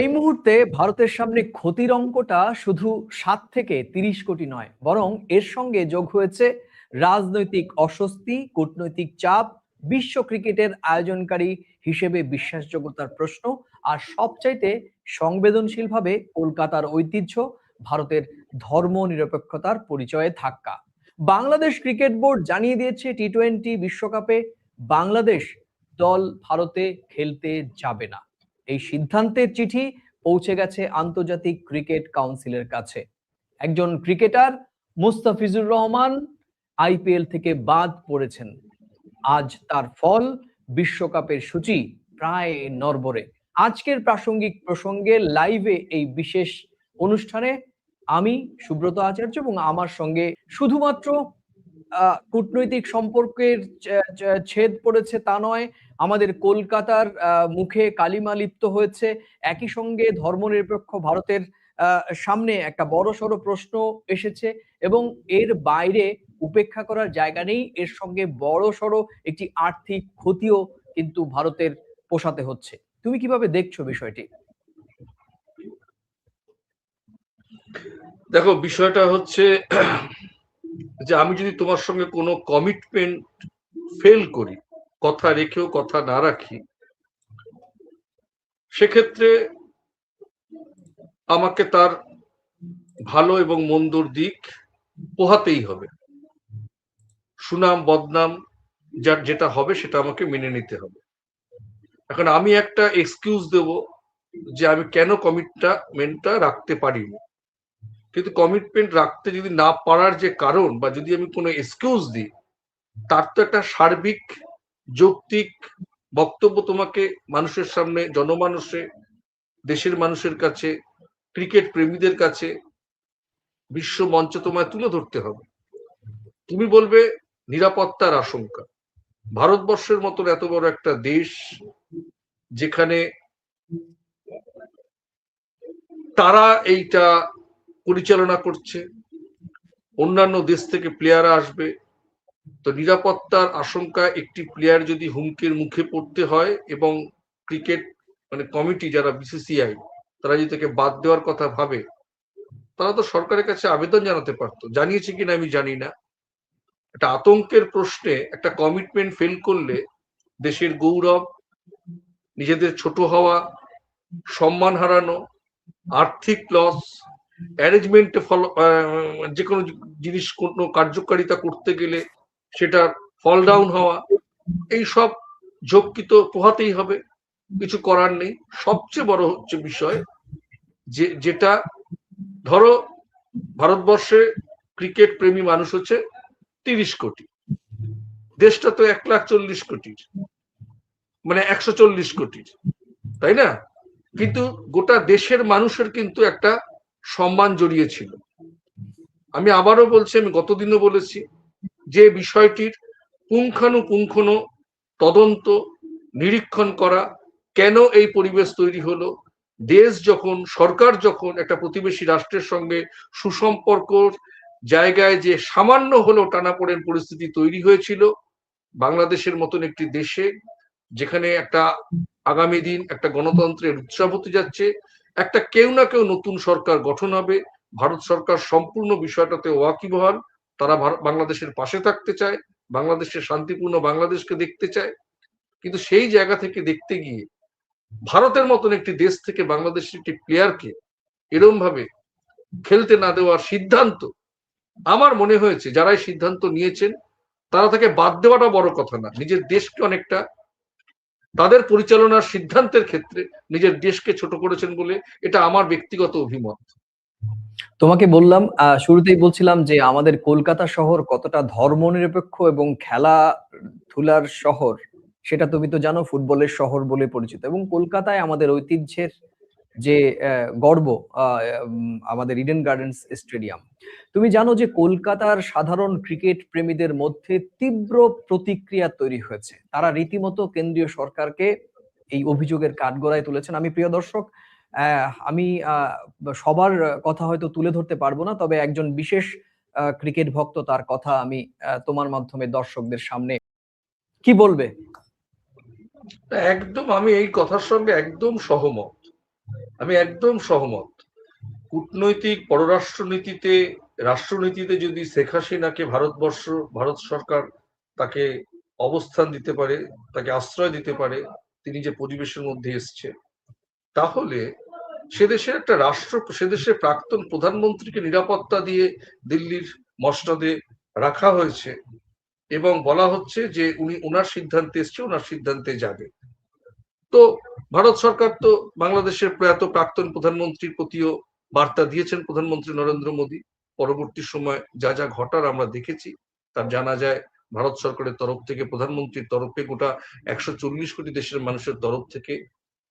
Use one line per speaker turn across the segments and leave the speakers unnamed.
এই মুহূর্তে ভারতের সামনে ক্ষতির অঙ্কটা শুধু সাত থেকে তিরিশ কোটি নয়, বরং এর সঙ্গে যোগ হয়েছে রাজনৈতিক অস্বস্তি, কূটনৈতিক চাপ, বিশ্ব ক্রিকেটের আয়োজনকারী হিসেবে বিশ্বাসযোগ্যতার প্রশ্ন, আর সবচাইতে সংবেদনশীলভাবে কলকাতার ঐতিহ্য, ভারতের ধর্ম নিরপেক্ষতার পরিচয়ে ধাক্কা। বাংলাদেশ ক্রিকেট বোর্ড জানিয়ে দিয়েছে, টি টোয়েন্টি বিশ্বকাপে বাংলাদেশ দল ভারতে খেলতে যাবে না। এই সিদ্ধান্তের চিঠি পৌঁছে গেছে আন্তর্জাতিক ক্রিকেট কাউন্সিলের কাছে। একজন ক্রিকেটার মুস্তাফিজুর রহমান আইপিএল থেকে বাদ পড়েছেন। আজ তার ফল বিশ্বকাপের সূচি প্রায় নরবরে আজকের প্রাসঙ্গিক প্রসঙ্গে লাইভে এই বিশেষ অনুষ্ঠানে আমি সুব্রত আচার্য এবং আমার সঙ্গে শুধুমাত্র কূটনৈতিক সম্পর্কের ছেদ পড়েছে তা নয়। আমাদের কলকাতার মুখে কালিমা লিপ্ত হয়েছে। একই সঙ্গে ধর্মনিরপেক্ষ ভারতের সামনে একটা বড় সড়ো প্রশ্ন এসেছে এবং এর বাইরে উপেক্ষা করার জায়গা নেই। এর সঙ্গে বড় সড়ো একটি আর্থিক ক্ষতিও কিন্তু ভারতের পোষাতে হচ্ছে। তুমি কীভাবে দেখছ বিষয়টি?
দেখো, বিষয়টা হচ্ছে যে আমি যদি তোমার সঙ্গে কোনো কমিটমেন্ট ফেল করি, কথা রেখেও কথা না রাখি, সেক্ষেত্রে আমাকে তার ভালো এবং মন্দর দিক পোহাতেই হবে। সুনাম, বদনাম, যার যেটা হবে সেটা আমাকে মেনে নিতে হবে। এখন আমি একটা এক্সকিউজ দেব যে আমি কেন কমিটটা কমিটমেন্টটা রাখতে পারিনি। কিন্তু কমিটমেন্ট রাখতে যদি না পারার যে কারণ বা যদি আমি কোনো এক্সকিউজ দিই, তার তো একটা সার্বিক, যৌক্তিক বক্তব্য তোমাকে মানুষের সামনে, জনমানুষে, দেশের মানুষের কাছে ক্রিকেট প্রেমীদের কাছে, বিশ্ব মঞ্চ তোমায় তুলে ধরতে হবে। তুমি বলবে নিরাপত্তার আশঙ্কা। ভারতবর্ষের মতন এত বড় একটা দেশ যেখানে তারা এইটা পরিচালনা করছে। অন্যান্য দেশ থেকে প্লেয়াররা আসবে। তো নিরাপত্তার আশঙ্কা একটি প্লেয়ার যদি হুমকির মুখে পড়তে হয় এবং ক্রিকেট মানে কমিটি যারা বিসিসিআই তারা যদি তাকে বাদ দেওয়ার কথা ভাবে, তারা তো সরকারের কাছে আবেদন জানাতে পারতো। জানিয়েছে কিনা আমি জানি না। একটা আতঙ্কের প্রশ্নে একটা কমিটমেন্ট ফেল করলে দেশের গৌরব, নিজেদের ছোট হওয়া, সম্মান হারানো, আর্থিক লস অ্যারেঞ্জমেন্টে ফলো যে কোনো জিনিস কোনো কার্যকারিতা করতে গেলে সেটার ফল ডাউন হওয়া, এই সব ঝক্কি তো পোহাতেই হবে, কিছু করার নেই। সবচেয়ে বড় হচ্ছে বিষয় যে, যেটা ধরো ভারতবর্ষে ক্রিকেট প্রেমী মানুষ হচ্ছে তিরিশ কোটি, দেশটা তো এক লাখ চল্লিশ কোটির মানে একশো চল্লিশ কোটির, তাই না? কিন্তু গোটা দেশের মানুষের কিন্তু একটা সম্মান জড়িয়েছিল। আমি আবারও বলছি, আমি গতদিনও বলেছি যে বিষয়টির পুঙ্খানুপুঙ্খন তদন্ত, নিরীক্ষণ করা কেন এই পরিবেশ তৈরি হলো, দেশ যখন, সরকার যখন একটা প্রতিবেশী রাষ্ট্রের সঙ্গে সুসম্পর্ক জায়গায় যে সামান্য হলেও টানাপোড়েন পরিস্থিতি তৈরি হয়েছিল, বাংলাদেশের মতন একটি দেশে, যেখানে একটা আগামী দিন একটা গণতন্ত্রের উৎসব হতে যাচ্ছে একটা কেউ না কেউ নতুন সরকার গঠন হবে। ভারত সরকার সম্পূর্ণ বিষয়টাতে ওয়াকিবহাল। তারা বাংলাদেশের পাশে থাকতে চায়, বাংলাদেশের শান্তিপূর্ণ বাংলাদেশকে দেখতে চায়। কিন্তু সেই জায়গা থেকে দেখতে গিয়ে ভারতের মতন একটি দেশ থেকে বাংলাদেশের একটি প্লেয়ারকে এরম ভাবে খেলতে না দেওয়ার সিদ্ধান্ত আমার মনে হয়েছে, যারাই সিদ্ধান্ত নিয়েছেন, তারা তাকে বাদ দেওয়াটা বড় কথা না। নিজের দেশকে অনেকটা তাদের পরিচালনার সিদ্ধান্তের ক্ষেত্রে নিজের দেশকে ছোট করেছেন বলে এটা আমার ব্যক্তিগত অভিমত।
তোমাকে বললাম শুরুতেই বলছিলাম যে আমাদের কলকাতা শহর কতটা ধর্মনিরপেক্ষ এবং খেলা ধুলার শহর, সেটা তুমি তো জানো, ফুটবলের শহর বলে পরিচিত এবং কলকাতায় আমাদের ঐতিহ্যের যে গর্ব আমাদের ইডেন গার্ডেন্স স্টেডিয়াম তুমি জানো যে, কলকাতার সাধারণ ক্রিকেট প্রেমীদের মধ্যে তীব্র প্রতিক্রিয়া তৈরি হয়েছে। তারা রীতিমতো কেন্দ্রীয় সরকারকে এই অভিযোগের কাঠগড়ায় তুলেছেন। আমি, প্রিয় দর্শক আমি সবার কথা হয়তো তুলে ধরতে পারব না, তবে একজন বিশেষ ক্রিকেট ভক্ত তার কথা আমি তোমার মাধ্যমে দর্শকদের সামনে কি বলবে?
একদম আমি এই কথার সঙ্গে একদম সহমত। আমি একদম সহমত। কূটনৈতিক পররাষ্ট্রনীতিতে, রাষ্ট্রনীতিতে যদি শেখ হাসিনাকে ভারতবর্ষ, ভারত সরকার তাকে অবস্থান দিতে পারে, তাকে আশ্রয় দিতে পারে, তিনি যে পরিবেশের মধ্যে এসছে তাহলে সে দেশের একটা রাষ্ট্র, সে দেশের প্রাক্তন প্রধানমন্ত্রীকে নিরাপত্তা দিয়ে দিল্লির মসনদে রাখা হয়েছে এবং বলা হচ্ছে যে উনি ওনার সিদ্ধান্তে এসছে, ওনার সিদ্ধান্তে যাবে। তো ভারত সরকার তো বাংলাদেশের প্রয়াত প্রাক্তন প্রধানমন্ত্রীর প্রতিও বার্তা দিয়েছেন প্রধানমন্ত্রী নরেন্দ্র মোদী। পরবর্তী সময় যা যা ঘটার আমরা দেখেছি তার জানা যায় ভারত সরকারের তরফ থেকে, প্রধানমন্ত্রীর তরফে গোটা একশো চল্লিশ কোটি দেশের মানুষের তরফ থেকে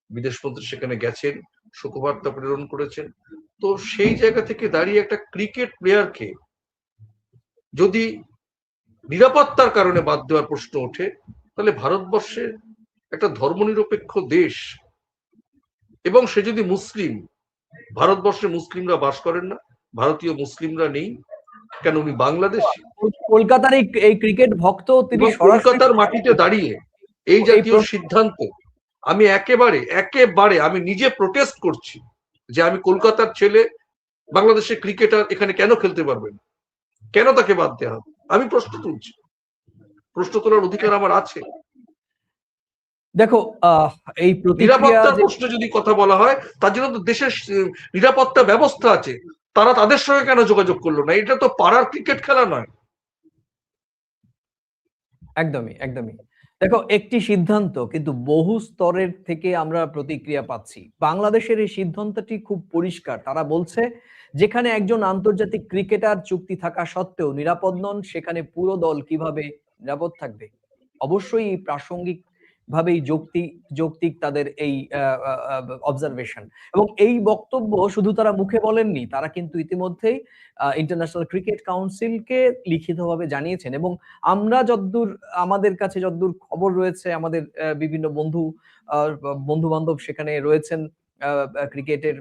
বিদেশমন্ত্রী সেখানে গেছেন, শোকবার্তা প্রেরণ করেছেন। তো সেই জায়গা থেকে দাঁড়িয়ে একটা ক্রিকেট প্লেয়ারকে যদি নিরাপত্তার কারণে বাদ দেওয়ার প্রশ্ন ওঠে, তাহলে ভারতবর্ষের একটা ধর্মনিরপেক্ষ দেশ। এবং সে যদি মুসলিম ভারতবর্ষে মুসলিমরা বাস করেন না ভারতীয় মুসলিমরা নেই কেন উনি বাংলাদেশ?
কলকাতার এই ক্রিকেট ভক্ত তিনি
কলকাতার মাটিতে দাঁড়িয়ে এই
এই
জাতীয় সিদ্ধান্ত আমি একেবারে একেবারে আমি নিজে প্রোটেস্ট করছি যে আমি কলকাতার ছেলে বাংলাদেশের ক্রিকেটার এখানে কেন খেলতে পারবে না? কেন তাকে বাদ দেওয়া হবে? আমি প্রশ্ন তুলছি। প্রশ্ন তোলার অধিকার আমার আছে।
দেখো আহ, এই
নিরাপত্তার প্রশ্নে যদি কথা বলা হয় তার জন্য তো দেশের নিরাপত্তা ব্যবস্থা আছে। তারা তাদের সঙ্গে কেন যোগাযোগ করল না? এটা তো পাড়ার ক্রিকেট খেলা নয়।
একদমই একদমই। দেখো একটি সিদ্ধান্ত কিন্তু বহু স্তরের থেকে আমরা প্রতিক্রিয়া পাচ্ছি। বাংলাদেশের এই সিদ্ধান্তটি খুব পরিষ্কার। তারা বলছে যেখানে একজন আন্তর্জাতিক ক্রিকেটার চুক্তি থাকা সত্ত্বেও নিরাপদ নন সেখানে পুরো দল কীভাবে নিরাপদ থাকবে? অবশ্যই এই প্রাসঙ্গিক ভাবেই যৌক্তিক যৌক্তিক তাদের এই অবজারভেশন এবং এই বক্তব্য শুধু তারা মুখে বলেননি, তারা কিন্তু ইতিমধ্যেই ইন্টারন্যাশনাল ক্রিকেট কাউন্সিলকে লিখিতভাবে জানিয়েছেন। এবং আমরা যদ্দূর, আমাদের কাছে যদ্দূর খবর রয়েছে, আমাদের বিভিন্ন বন্ধু বন্ধু বান্ধব সেখানে রয়েছেন ক্রিকেটের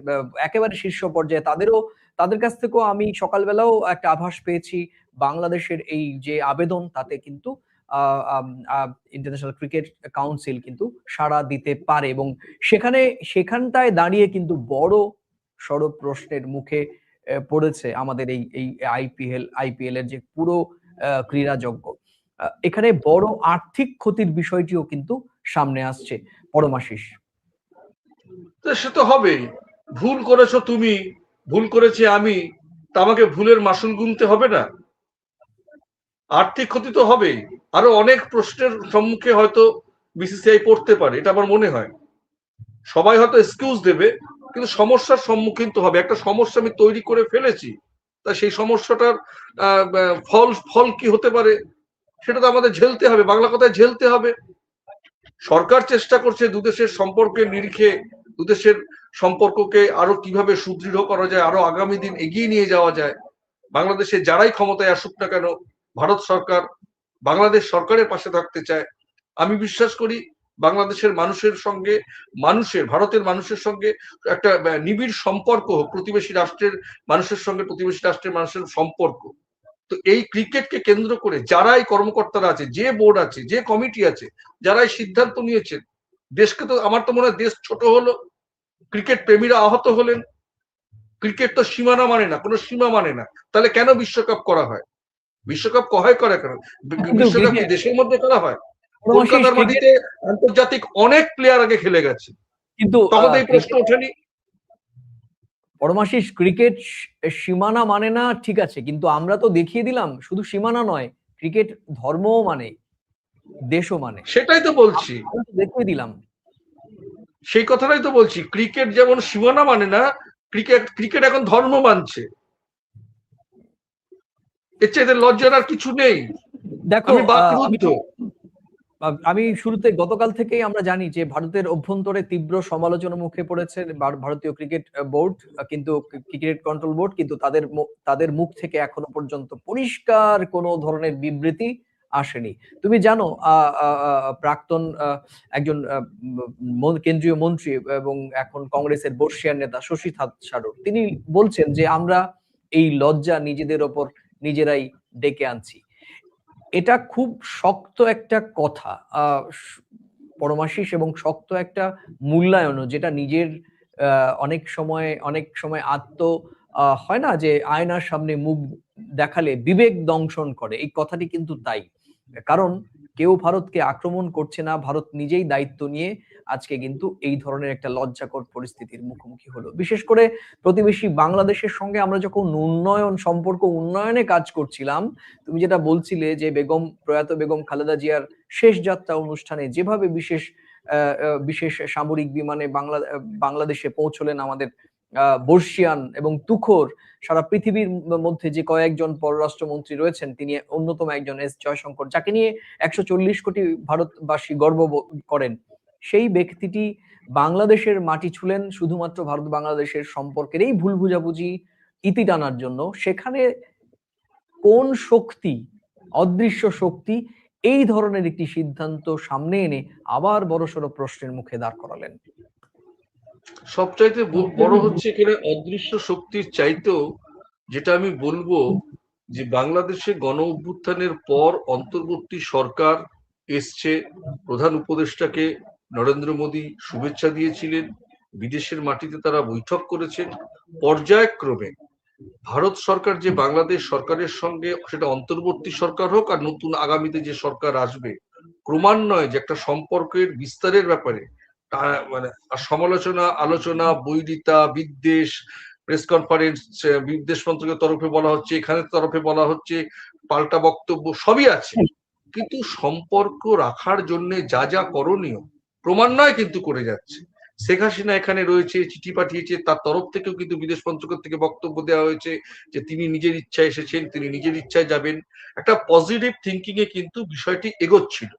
একেবারে শীর্ষ পর্যায়ে। তাদেরও, তাদের কাছ থেকেও আমি সকালবেলাও একটা আভাস পেয়েছি। বাংলাদেশের এই যে আবেদন, তাতে কিন্তু ইন্টারন্যাশনাল ক্রিকেট কাউন্সিল কিন্তু সাড়া দিতে পারে এবং সেখানে সেখানটায় দাঁড়িয়ে কিন্তু বড় সড় প্রশ্নের মুখে পড়েছে আমাদের এই এই আইপিএল আইপিএল এর যে পুরো আহ, ক্রীড়াযজ্ঞ। আহ, এখানে বড় আর্থিক ক্ষতির বিষয়টিও কিন্তু সামনে আসছে। পরমাশিস।
সে তো হবেই। ভুল করেছ তুমি ভুল করেছি আমি তা আমাকে ভুলের মাসুল গুনতে হবে না? আর্থিক ক্ষতি তো হবেই। আরও অনেক প্রশ্নের সম্মুখে হয়তো বিসিসিআই পড়তে পারে, এটা আমার মনে হয়। সবাই হয়তো এক্সকিউজ দেবে, কিন্তু সমস্যার সম্মুখীন তো হবে। একটা সমস্যা আমি তৈরি করে ফেলেছি, তা সেই সমস্যাটার ফল ফল কি হতে পারে? সেটা তো আমাদের ঝেলতে হবে, বাংলা কথায় ঝেলতে হবে। সরকার চেষ্টা করছে দুদেশের সম্পর্কের নিরিখে দুদেশের সম্পর্ককে আরও কীভাবে সুদৃঢ় করা যায়, আরও আগামী দিন এগিয়ে নিয়ে যাওয়া যায়। বাংলাদেশে যারাই ক্ষমতায় আসুক না কেন ভারত সরকার বাংলাদেশ সরকারের পাশে থাকতে চায়, আমি বিশ্বাস করি বাংলাদেশের মানুষের সঙ্গে, মানুষের, ভারতের মানুষের সঙ্গে একটা নিবিড় সম্পর্ক প্রতিবেশী রাষ্ট্রের মানুষের সঙ্গে প্রতিবেশী রাষ্ট্রের মানুষের সম্পর্ক। তো এই ক্রিকেটকে কেন্দ্র করে যারাই কর্মকর্তারা আছে, যে বোর্ড আছে, যে কমিটি আছে যারা এই সিদ্ধান্ত নিয়েছেন, দেশকে তো, আমার তো মনে হয় দেশ ছোট হলো, ক্রিকেট প্রেমীরা আহত হলেন, ক্রিকেট তো সীমানা মানে না, কোনো সীমা মানে না। তাহলে কেন বিশ্বকাপ করা হয়? বিশ্বকাপ কহায় করে কেন? বিশ্বকাপ দেশের মধ্যে করা হয়? কলকাতার মাটিতে আন্তর্জাতিক অনেক প্লেয়ার আগে খেলে গেছে।
কিন্তু
তখন এই প্রশ্ন ওঠেনি।
পরমাশিস ক্রিকেট সীমানা মানে না ঠিক আছে কিন্তু আমরা তো দেখিয়ে দিলাম শুধু সীমানা নয় ক্রিকেট ধর্মও মানে দেশও মানে।
সেটাই তো বলছি।
দেখিয়ে দিলাম।
সেই কথাটাই তো বলছি ক্রিকেট যেমন সীমানা মানে না ক্রিকেট ক্রিকেট এখন ধর্ম মানছে। এর চাইতে লজ্জার আর কিছু নেই।
দেখো
আমি
শুরুতে গতকাল থেকেই আমরা জানি যে ভারতের অভ্যন্তরে তীব্র সমালোচনার মুখে পড়েছে ভার- ভারতীয় ক্রিকেট বোর্ড কিন্তু ক্রিকেট কন্ট্রোল বোর্ড কিন্তু তাদের তাদের মুখ থেকে এখনও পর্যন্ত পরিষ্কার কোনো ধরনের বিবৃতি আসেনি। তুমি জানো প্রাক্তন একজন কেন্দ্রীয় মন্ত্রী এবং এখন কংগ্রেসের বর্ষিয়ার নেতা শশী থারুর তিনি বলছেন যে আমরা এই লজ্জা নিজেদের ওপর নিজেরাই ডেকে আনছি। এটা খুব শক্ত একটা কথা পরমাশিস এবং শক্ত একটা মূল্যায়নও যেটা নিজের অনেক সময় অনেক সময় আত্ম হয় না যে আয়নার সামনে মুখ দেখালে বিবেক দংশন করে, এই কথাটি কিন্তু তাই। কারণ কেউ ভারতকে আক্রমণ করছে না, ভারত নিজেই দায়িত্ব নিয়ে আজকে কিন্তু এই ধরনের একটা লজ্জাকর পরিস্থিতির মুখোমুখি হলো। বিশেষ করে প্রতিবেশী বাংলাদেশের সঙ্গে আমরা যখন উন্নয়ন সম্পর্ক উন্নয়নে কাজ করছিলাম, তুমি যেটা বলছিলে যে বেগম, প্রয়াত বেগম খালেদা জিয়ার শেষ যাত্রা অনুষ্ঠানে যেভাবে বিশেষ বিশেষ সামরিক বিমানে বাংলা, বাংলাদেশে পৌঁছলেন আমাদের বর্ষিয়ান এবং তুখোর সারা পৃথিবীর মধ্যে যে কয়েকজন পররাষ্ট্রমন্ত্রী রয়েছেন, তিনি অন্যতম একজন এস জয়শঙ্কর, যাকে নিয়ে একশো চল্লিশ কোটি ভারতবাসী গর্ব করেন। সেই ব্যক্তিটি বাংলাদেশের মাটি ছুলেন শুধুমাত্র ভারত বাংলাদেশের সম্পর্কের এই ভুল বুঝাবুঝি ইতি টানার জন্য। সেখানে কোন শক্তি, অদৃশ্য শক্তি, এই ধরনের একটি সিদ্ধান্ত সামনে এনে আবার বড়সড় প্রশ্নের মুখে দাঁড় করালেন।
সবচাইতে বড় হচ্ছে এখানে অদৃশ্য শক্তির চাইতেও যেটা আমি বলব যে বাংলাদেশে গণ অভ্যুত্থানের পর অন্তর্বর্তী সরকার এসছে। প্রধান উপদেষ্টাকে নরেন্দ্র মোদী শুভেচ্ছা দিয়েছিলেন। বিদেশের মাটিতে তারা বৈঠক করেছেন। পর্যায়ক্রমে ভারত সরকার যে বাংলাদেশ সরকারের সঙ্গে সেটা অন্তর্বর্তী সরকার হোক আর নতুন আগামীতে যে সরকার আসবে, ক্রমান্বয়ে যে একটা সম্পর্কের বিস্তারের ব্যাপারে মানে আর সমালোচনা আলোচনা বৈরিতা বিদ্বেষ প্রেস কনফারেন্স বিদেশ মন্ত্রকের তরফে বলা হচ্ছে এখানের তরফে বলা হচ্ছে পাল্টা বক্তব্য সবই আছে। কিন্তু সম্পর্ক রাখার জন্য যা যা করণীয় ক্রমান্বয়ে কিন্তু করে যাচ্ছে। শেখ হাসিনা এখানে রয়েছে চিঠি পাঠিয়েছে তার তরফ থেকেও কিন্তু বিদেশ মন্ত্রকের থেকে বক্তব্য দেওয়া হয়েছে যে তিনি নিজের ইচ্ছায় এসেছেন তিনি নিজের ইচ্ছায় যাবেন। একটা পজিটিভ থিঙ্কিং এ কিন্তু বিষয়টি এগোচ্ছিল।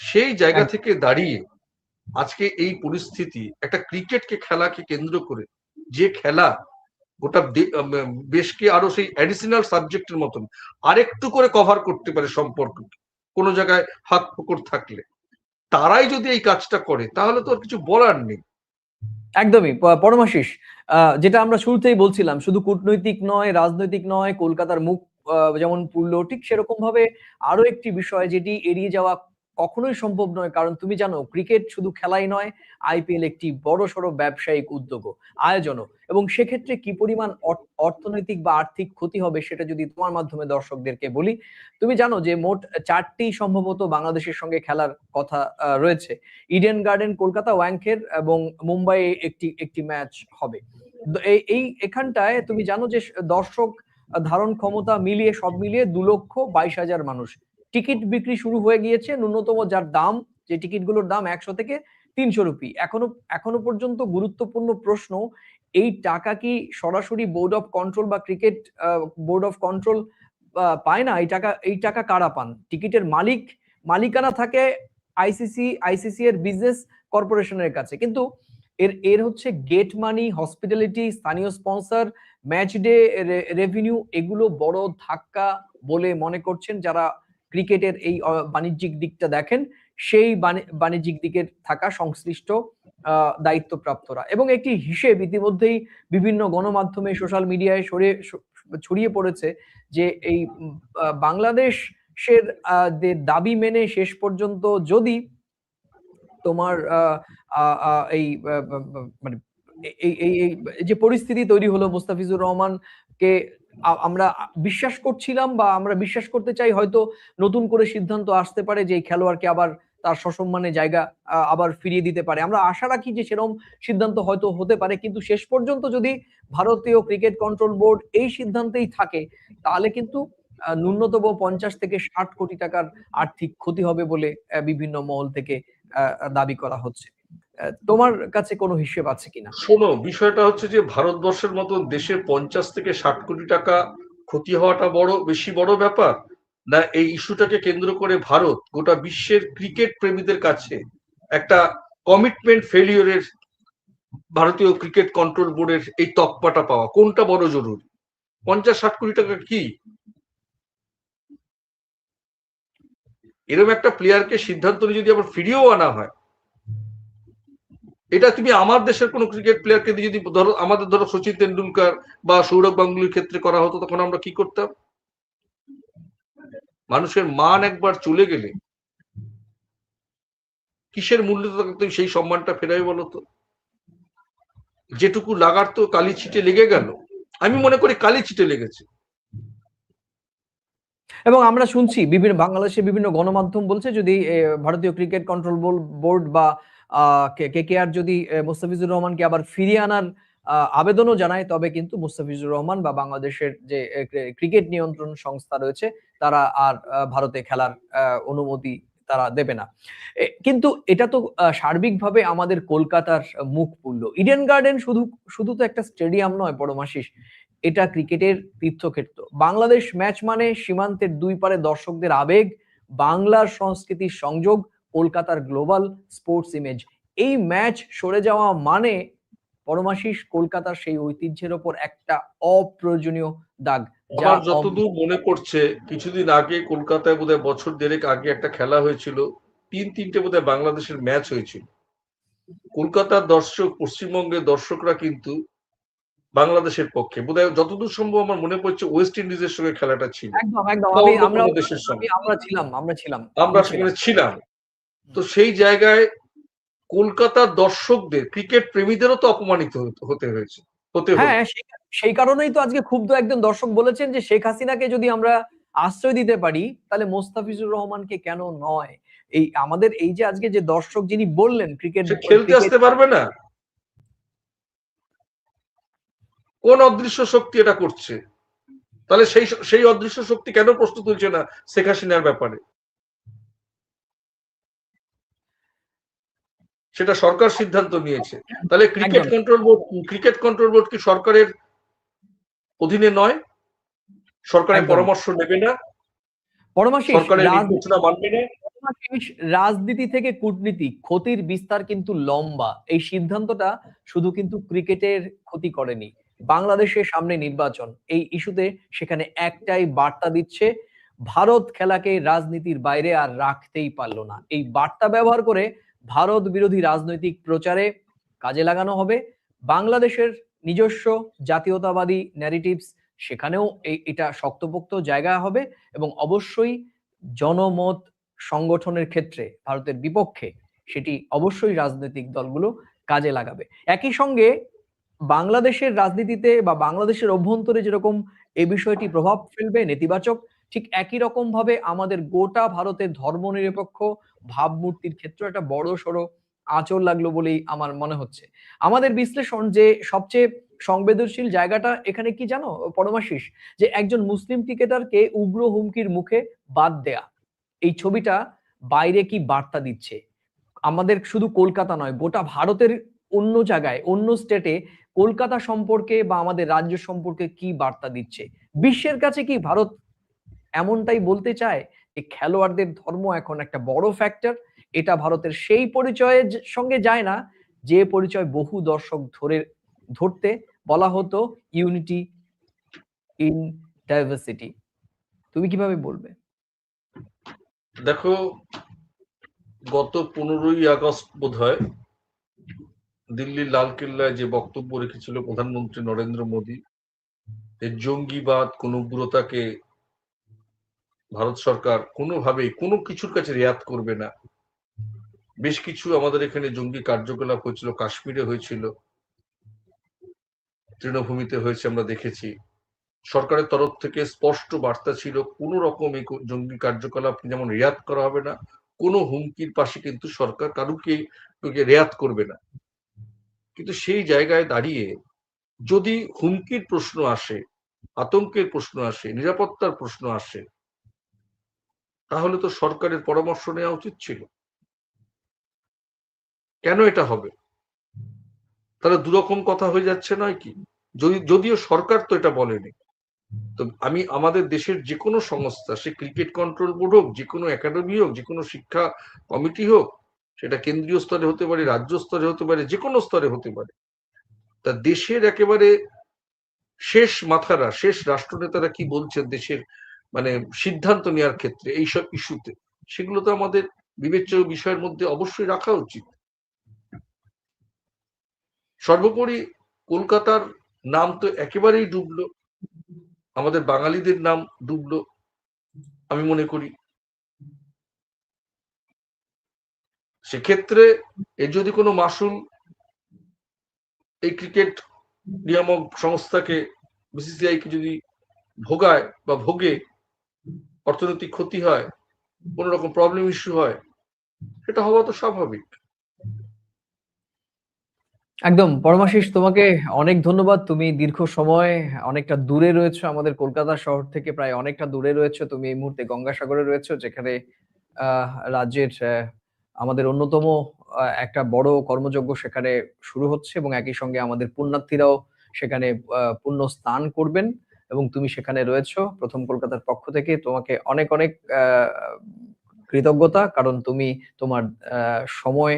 সেই জায়গা থেকে দাঁড়িয়ে আজকে এই পরিস্থিতি, একটা ক্রিকেটকে খেলাকে কেন্দ্র করে যে খেলা গোটা দেশকে আরও সেই অ্যাডিশনাল সাবজেক্টের মতন আরেকটু করে কভার করতে পারে সম্পর্ক কোনো জায়গায় হাত পুকুর থাকলে। তারাই যদি এই কাজটা করে, তাহলে তো আর কিছু বলার নেই।
একদমই পরমাশিস যেটা আমরা শুরুতেই বলছিলাম, শুধু কূটনৈতিক নয়, রাজনৈতিক নয়, কলকাতার মুখ যেমন পুরল ঠিক সেরকম ভাবে আরও একটি বিষয় যেটি এড়িয়ে যাওয়া কখনোই সম্ভব নয়, কারণ তুমি জানো, ক্রিকেট শুধু খেলাই নয় আইপিএল একটি বড় সড়ো ব্যবসায়িক উদ্যোগ আয়োজনও। এবং সেক্ষেত্রে কি পরিমাণ অর্থনৈতিক বা আর্থিক ক্ষতি হবে সেটা যদি তোমার মাধ্যমে দর্শকদেরকে বলি, তুমি জানো যে মোট চারটি সম্ভবত বাংলাদেশের সঙ্গে খেলার কথা রয়েছে। ইডেন গার্ডেন কলকাতা ওয়াংখের এবং মুম্বাই একটি একটি ম্যাচ হবে। এই এখানটায় তুমি জানো যে দর্শক ধারণ ক্ষমতা মিলিয়ে, সব মিলিয়ে দু লক্ষ বাইশ হাজার মানুষ। টিকিট বিক্রি শুরু হয়ে গিয়েছে। ন্যূনতম যার দাম, যে টিকিটগুলোর দাম একশো থেকে তিনশো রুপি। এখনও এখনও পর্যন্ত গুরুত্বপূর্ণ প্রশ্ন, এই টাকা কি সরাসরি বোর্ড অফ কন্ট্রোল বা ক্রিকেট বোর্ড অফ কন্ট্রোল পায় না? এই টাকা এই টাকা কারা পান? টিকিটের মালিক, মালিকানা থাকে আইসিসি আইসিসি এর বিজনেস কর্পোরেশনের কাছে। কিন্তু এর এর হচ্ছে গেট মানি হসপিটালিটি স্থানীয় স্পন্সর ম্যাচ ডে রেভিনিউ এগুলো বড় ধাক্কা বলে মনে করছেন যারা ক্রিকেটের এই বাণিজ্যিক দিকটা দেখেন, সেই বাণিজ্যিক দিকের থাকা সংশ্লিষ্ট দায়িত্বপ্রাপ্তরা। এবং একটি হিসেব ইতিমধ্যেই বিভিন্ন গণমাধ্যমে, সোশ্যাল মিডিয়ায় সরে ছড়িয়ে পড়েছে যে এই বাংলাদেশের দাবি মেনে শেষ পর্যন্ত যদি তোমার এই মানে এই এই যে পরিস্থিতি তৈরি হলো মুস্তাফিজুর রহমানকে আমরা বিশ্বাস করছিলাম বা আমরা বিশ্বাস করতে চাই, হয়তো নতুন করে সিদ্ধান্ত আসতে পারে যে এই খেলোয়াড়কে আবার তার সসম্মানে জায়গা আবার ফিরিয়ে দিতে পারে। আমরা আশা রাখি যে সেরকম সিদ্ধান্ত হয়তো হতে পারে, কিন্তু শেষ পর্যন্ত যদি ভারতীয় ক্রিকেট কন্ট্রোল বোর্ড এই সিদ্ধান্তেই থাকে, তাহলে কিন্তু ন্যূনতম পঞ্চাশ থেকে ষাট কোটি টাকার আর্থিক ক্ষতি হবে বলে বিভিন্ন মহল থেকে দাবি করা হচ্ছে। তোমার কাছে কোনো হিসেব আছে কিনা?
শোনো, বিষয়টা হচ্ছে যে ভারতবর্ষের মতন দেশে পঞ্চাশ থেকে ষাট কোটি টাকা ক্ষতি হওয়াটা বড়, বেশি বড় ব্যাপার? না, এই ইস্যুটাকে কেন্দ্র করে ভারত গোটা বিশ্বের ক্রিকেট প্রেমীদের কাছে একটা কমিটমেন্ট ফেলিওরের ভারতীয় ক্রিকেট কন্ট্রোল বোর্ডের এই তকপাটা পাওয়া। কোনটা বড় জরুরি? পঞ্চাশ ষাট কোটি টাকা কি? এরকম একটা প্লেয়ারকে সিদ্ধান্ত যদি আবার ফিরিয়েও আনা হয় এটা তুমি আমার দেশের কোনো ক্রিকেট প্লেয়ারকে যদি ধরো, আমাদের ধরো সচিন তেন্ডুলকার বা সৌরভ গাঙ্গুলির ক্ষেত্রে করা হতো, তখন আমরা কি করতাম? মানুষের মান একবার চলে গেলে কিসের মূল্য তুমি সেই সম্মানটা ফেরাই বলো তো? যেটুকু লাগার তো কালি ছিটে লেগে গেল। আমি মনে করি কালি ছিটে লেগেছে।
এবং আমরা শুনছি, বিভিন্ন বাংলাদেশের বিভিন্ন গণমাধ্যম বলছে যদি ভারতীয় ক্রিকেট কন্ট্রোল বোর্ড বা কে কে আর যদি মুস্তাফিজুর রহমানকে আবার ফিরিয়ে আনার আবেদনও জানায়, তবে কিন্তু মুস্তাফিজুর রহমান বা বাংলাদেশের যে ক্রিকেট নিয়ন্ত্রণ সংস্থা রয়েছে, তারা আর ভারতে খেলার অনুমতি তারা দেবে না। কিন্তু এটা তো সার্বিকভাবে আমাদের কলকাতার মুখ পুরল ইডেন গার্ডেন শুধু শুধু তো একটা স্টেডিয়াম নয় পরমাশিস এটা ক্রিকেটের তীর্থক্ষেত্র। বাংলাদেশ ম্যাচ মানে সীমান্তের দুই পারে দর্শকদের আবেগ, বাংলার সংস্কৃতির সংযোগ কলকাতার গ্লোবাল স্পোর্টস ইমেজ। এই ম্যাচ সরে যাওয়া মানে পরমাশিস কলকাতার সেই ঐতিহ্যের ওপর একটা অপ্রয়োজনীয় দাগ যা
যতদূর মনে পড়ছে কিছুদিন আগে কলকাতায় বোধহয় বছর দেড়েক আগে একটা খেলা হয়েছিল তিন তিনটে বোধহয় বাংলাদেশের ম্যাচ হয়েছিল। কলকাতার দর্শক পশ্চিমবঙ্গের দর্শকরা কিন্তু বাংলাদেশের পক্ষে। বোধহয় যতদূর সম্ভব আমার মনে পড়ছে ওয়েস্ট ইন্ডিজের সঙ্গে খেলাটা ছিল।
আমরা ছিলাম আমরা ছিলাম।
আমরা সেখানে ছিলাম। তো সেই জায়গায় কলকাতার দর্শকদের ক্রিকেট প্রেমীদেরও তো অপমানিত হতে- হয়েছে হতে
হ্যাঁ সেই- সেই কারণেই তো আজকে ক্ষুব্ধ একজন দর্শক বলেছেন যে শেখ হাসিনাকে যদি আমরা আশ্রয় দিতে পারি তাহলে মোস্তাফিজুর রহমানকে কেন নয়? এই আমাদের এই যে আজকে যে দর্শক যিনি বললেন ক্রিকেট
খেলতে আসতে পারবে না। কোন অদৃশ্য শক্তি এটা করছে? তাহলে সেই সেই অদৃশ্য শক্তি কেন প্রশ্ন তুলছে না শেখ হাসিনার ব্যাপারে? সেটা সরকার সিদ্ধান্ত নিয়েছে। তাহলে cricket control board cricket control board কি সরকারের অধীনে নয়? সরকারের পরামর্শ নেবে না? সরকারের নির্দেশনা মানবে না?
রাজনীতি থেকে কূটনীতি ক্ষতির বিস্তার কিন্তু লম্বা। এই সিদ্ধান্তটা শুধু কিন্তু ক্রিকেটের ক্ষতি করেনি। বাংলাদেশের সামনে নির্বাচন এই ইস্যুতে সেখানে একটাই বার্তা দিচ্ছে ভারত খেলাকে রাজনীতির বাইরে আর রাখতেই পারল না। এই বার্তা ব্যবহার করে ভারত বিরোধী রাজনৈতিক প্রচারে কাজে লাগানো হবে। বাংলাদেশের নিজস্ব জাতীয়তাবাদী ন্যারেটিভস সেখানেও এটা শক্তপোক্ত জায়গা হবে এবং অবশ্যই জনমত সংগঠনের ক্ষেত্রে ভারতের বিপক্ষে সেটি অবশ্যই রাজনৈতিক দলগুলো কাজে লাগাবে। একই সঙ্গে বাংলাদেশের রাজনীতিতে বা বাংলাদেশের অভ্যন্তরে যেরকম এই বিষয়টি প্রভাব ফেলবে নেতিবাচক, ঠিক একই রকম ভাবে আমাদের গোটা ভারতের ধর্মনিরপেক্ষ ভাবমূর্তির ক্ষেত্রে একটা বড় সড়ো আঁচড় লাগল বলেই আমার মনে হচ্ছে। আমাদের বিশ্লেষণ যে সবচেয়ে সংবেদনশীল জায়গাটা এখানে কি জানো, পরমাশিস? যে একজন মুসলিম ক্রিকেটারকে উগ্র হুমকির মুখে বাদ দেয়া। এই ছবিটা বাইরে কি বার্তা দিচ্ছে? আমাদের শুধু কলকাতা নয়, গোটা ভারতের অন্য জায়গায়, অন্য স্টেটে কলকাতা সম্পর্কে বা আমাদের রাজ্য সম্পর্কে কি বার্তা দিচ্ছে? বিশ্বের কাছে কি ভারত এমনটাই বলতে চায় যে খেলোয়াড়দের ধর্ম এখন একটা বড় ফ্যাক্টর এটা ভারতের সেই পরিচয়ের সঙ্গে যায় না। যে পরিচয় বহু দর্শক ধরে, ধরতে বলা হতো ইউনিটি ইন ডাইভার্সিটি তুমি কীভাবে বলবে?
দেখো, গত পনেরোই আগস্ট বোধ হয় দিল্লির লালকেল্লায় যে বক্তব্য রেখেছিল প্রধানমন্ত্রী নরেন্দ্র মোদী জঙ্গিবাদ, কোন উগ্রতাকে ভারত সরকার কোনোভাবেই কোনো কিছুর কাছে রেয়াত করবে না। বেশ কিছু আমাদের এখানে জঙ্গি কার্যকলাপ হয়েছিল, কাশ্মীরে হয়েছিল, তৃণভূমিতে হয়েছে আমরা দেখেছি। সরকারের তরফ থেকে স্পষ্ট বার্তা ছিল, কোন রকম জঙ্গি কার্যকলাপ যেমন রেয়াত করা হবে না, কোনো হুমকির পাশে কিন্তু সরকার কারুকে রেয়াত করবে না। কিন্তু সেই জায়গায় দাঁড়িয়ে যদি হুমকির প্রশ্ন আসে, আতঙ্কের প্রশ্ন আসে, নিরাপত্তার প্রশ্ন আসে তাহলে তো সরকারের পরামর্শ নেওয়া উচিত ছিল। কেন এটা হবে? তাহলে দুরকম কথা হয়ে যাচ্ছে নয় কি? যদি, যদিও সরকার তো এটা বলেনি, তো আমি, আমাদের দেশের যে কোনো সংস্থা, সে ক্রিকেট কন্ট্রোল বোর্ড হোক যে কোনো একাডেমি হোক যে কোনো শিক্ষা কমিটি হোক, সেটা কেন্দ্রীয় স্তরে হতে পারে, রাজ্য স্তরে হতে পারে যে কোনো স্তরে হতে পারে, তা দেশের একেবারে শেষ মাথারা, শেষ রাষ্ট্রনেতারা কি বলছেন দেশের মানে সিদ্ধান্ত নেওয়ার ক্ষেত্রে এইসব ইস্যুতে, সেগুলো তো আমাদের বিবেচ্য বিষয়ের মধ্যে অবশ্যই রাখা উচিত। সর্বোপরি কলকাতার নাম তো একেবারেই ডুবলো, আমাদের বাঙালিদের নাম ডুবলো, আমি মনে করি। সেক্ষেত্রে এর যদি কোনো মাসুল এই ক্রিকেট নিয়ামক সংস্থাকে বিসিসিআই কে যদি ভোগায় বা ভোগে অর্থনৈতিক ক্ষতি হয় কোনো রকম প্রবলেম ইস্যু হয়, সেটা হওয়া তো স্বাভাবিক।
একদম। পরমাশিস, তোমাকে অনেক ধন্যবাদ। তুমি দীর্ঘ সময় অনেকটা দূরে রয়েছে আমাদের কলকাতা শহর থেকে, প্রায় অনেকটা দূরে রয়েছে। তুমি এই মুহূর্তে গঙ্গাসাগরে রয়েছে, যেখানে রাজ্যের আমাদের অন্যতম একটা বড় কর্মযজ্ঞ সেখানে শুরু হচ্ছে এবং একই সঙ্গে আমাদের পুণ্যার্থীরাও সেখানে পুণ্য স্নান করবেন। এবং তুমি সেখানে রয়েছো। প্রথম কলকাতার পক্ষ থেকে তোমাকে অনেক অনেক কৃতজ্ঞতা, কারণ তুমি তোমার সময়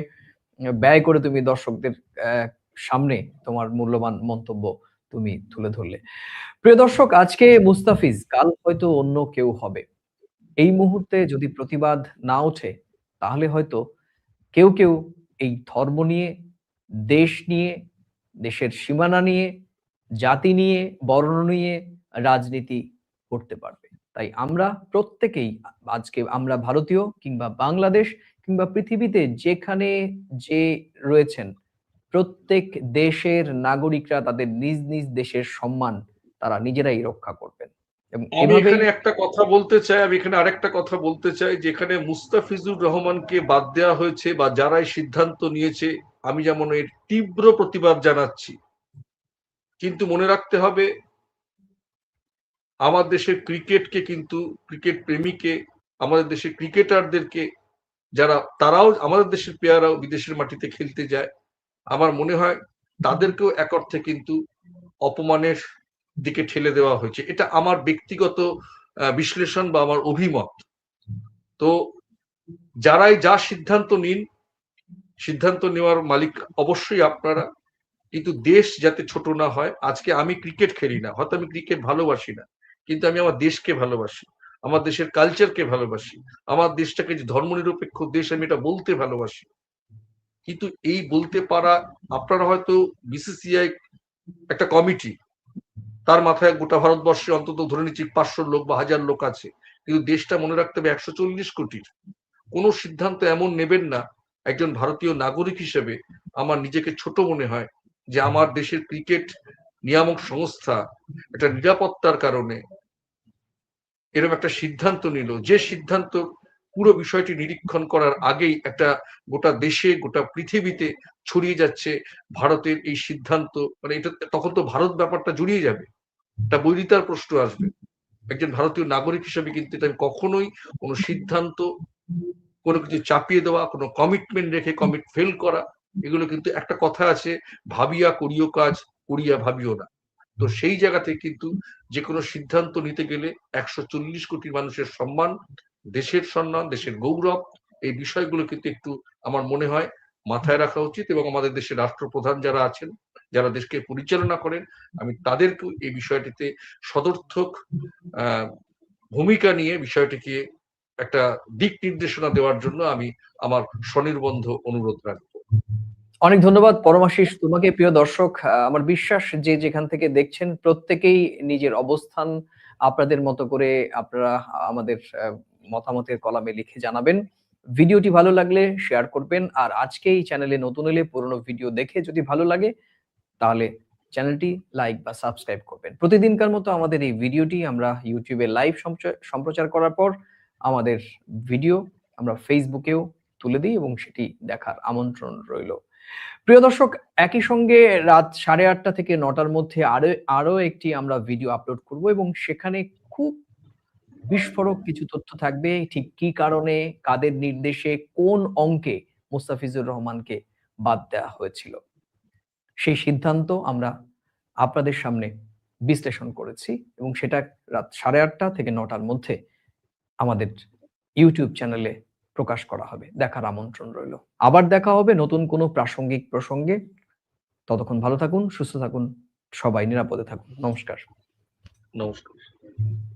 ব্যয় করে তুমি দর্শকদের সামনে তোমার মূল্যবান মন্তব্য তুমি তুলে ধরলে। প্রিয় দর্শক, আজকে মুস্তাফিজ, কাল হয়তো অন্য কেউ হবে। এই মুহূর্তে যদি প্রতিবাদ না ওঠে, তাহলে হয়তো কেউ কেউ এই ধর্ম নিয়ে, দেশ নিয়ে, দেশের সীমানা নিয়ে, জাতি নিয়ে, বর্ণ নিয়ে রাজনীতি করতে পারবে। তাই আমরা প্রত্যেকেই আজকে আমরা ভারতীয় কিংবা বাংলাদেশ কিংবা পৃথিবীতে যেখানে যে রয়েছেন প্রত্যেক দেশের নাগরিকরা তাদের নিজ নিজ দেশের সম্মান তারা নিজেরাই রক্ষা করবেন। এবং
আমি এখানে একটা কথা বলতে চাই আমি এখানে আরেকটা কথা বলতে চাই যেখানে মুস্তাফিজুর রহমানকে বাদ দেওয়া হয়েছে বা যারা সিদ্ধান্ত নিয়েছে আমি যেমন এর তীব্র প্রতিবাদ জানাচ্ছি। কিন্তু মনে রাখতে হবে আমার দেশের ক্রিকেটকে কিন্তু, ক্রিকেট প্রেমীকে, আমাদের দেশের ক্রিকেটারদেরকে যারা, তারাও আমাদের দেশের প্লেয়াররাও বিদেশের মাটিতে খেলতে যায়। আমার মনে হয় তাদেরকেও এক অর্থে কিন্তু অপমানের দিকে ঠেলে দেওয়া হয়েছে। এটা আমার ব্যক্তিগত বিশ্লেষণ বা আমার অভিমত। তো যারাই যা সিদ্ধান্ত নিন, সিদ্ধান্ত নেওয়ার মালিক অবশ্যই আপনারা। কিন্তু দেশ যাতে ছোট না হয়, আজকে আমি ক্রিকেট খেলি না, হয়তো আমি ক্রিকেট ভালোবাসি না। কিন্তু আমি আমার দেশকে ভালোবাসি, আমার দেশের কালচারকে ভালোবাসি, আমার দেশটাকে যে ধর্মনিরপেক্ষ দেশ আমি এটা বলতে ভালোবাসি। কিন্তু এই বলতে পারা আপনারা হয়তো বিসিসিআই একটা কমিটি তার মাথায় গোটা ভারতবর্ষে অন্তত ধরে নিচ্ছি পাঁচশো লোক বা হাজার লোক আছে, কিন্তু দেশটা মনে রাখতে হবে একশো চল্লিশ কোটির। কোনো সিদ্ধান্ত এমন নেবেন না, একজন ভারতীয় নাগরিক হিসেবে আমার নিজেকে ছোট মনে হয় যে আমার দেশের ক্রিকেট নিয়ামক সংস্থা একটা নিরাপত্তার কারণে এরকম একটা সিদ্ধান্ত নিল যে সিদ্ধান্ত পুরো বিষয়টি নিরীক্ষণ করার আগেই একটা গোটা দেশে, গোটা পৃথিবীতে ছড়িয়ে যাচ্ছে। ভারতের এই সিদ্ধান্ত মানে এটা তখন তো ভারত ব্যাপারটা জড়িয়ে যাবে। একটা বৈরিতার প্রশ্ন আসবে। একজন ভারতীয় নাগরিক হিসেবে কিন্তু এটা আমি কখনোই কোনো সিদ্ধান্ত, কোনো কিছু চাপিয়ে দেওয়া, কোনো কমিটমেন্ট রেখে কমিট ফেল করা, এগুলো কিন্তু একটা কথা আছে, ভাবিয়া করিও কাজ, করিয়া ভাবিও না। তো সেই জায়গা থেকে কিন্তু যে কোনো সিদ্ধান্ত নিতে গেলে একশো চল্লিশ কোটি মানুষের সম্মান, দেশের সম্মান, দেশের গৌরব, এই বিষয়গুলো কিন্তু একটু আমার মনে হয় মাথায় রাখা উচিত এবং আমাদের দেশের রাষ্ট্রপ্রধান যারা আছেন, যারা দেশকে পরিচালনা করেন, আমি তাদেরকেও এই বিষয়টিতে সদর্থক ভূমিকা নিয়ে বিষয়টিকে একটা দিক নির্দেশনা দেওয়ার জন্য আমি আমার স্বনির্বন্ধ অনুরোধ রাখব।
অনেক ধন্যবাদ পরমাশিস। তোমাকে প্রিয় দর্শক আমার বিশ্বাস যে যেখান থেকে দেখছেন প্রত্যেকেই নিজের অবস্থান আপনাদের মতো করে আপনারা আমাদের মতামতের কলামে লিখে জানাবেন। ভিডিওটি ভালো লাগলে শেয়ার করবেন। আর আজকে এই চ্যানেলে নতুন এলে পুরনো ভিডিও দেখে যদি ভালো লাগে, তাহলে চ্যানেলটি লাইক বা সাবস্ক্রাইব করবেন। প্রতিদিনকার মতো আমাদের এই ভিডিওটি আমরা ইউটিউবে লাইভ সম্প্রচার করার পর আমাদের ভিডিও আমরা ফেসবুকেও তুলে দিই এবং সেটি দেখার আমন্ত্রণ রইল। প্রিয় দর্শক, একই সঙ্গে রাত সাড়ে আটটা থেকে নটার মধ্যে আরও আরও একটি আমরা ভিডিও আপলোড করব এবং সেখানে খুব বিস্ফোরক কিছু তথ্য থাকবে। ঠিক কি কারণে, কাদের নির্দেশে, কোন অঙ্কে মুস্তাফিজুর রহমানকে বাদ দেওয়া হয়েছিল? সেই সিদ্ধান্ত আমরা আপনাদের সামনে বিশ্লেষণ করেছি এবং সেটা রাত সাড়ে আটটা থেকে নটার মধ্যে আমাদের ইউটিউব চ্যানেলে প্রকাশ করা হবে, দেখার আমন্ত্রণ রইল। আবার দেখা হবে নতুন কোনো প্রাসঙ্গিক প্রসঙ্গে। ততক্ষণ ভালো থাকুন, সুস্থ থাকুন, সবাই নিরাপদে থাকুন। নমস্কার।
নমস্কার।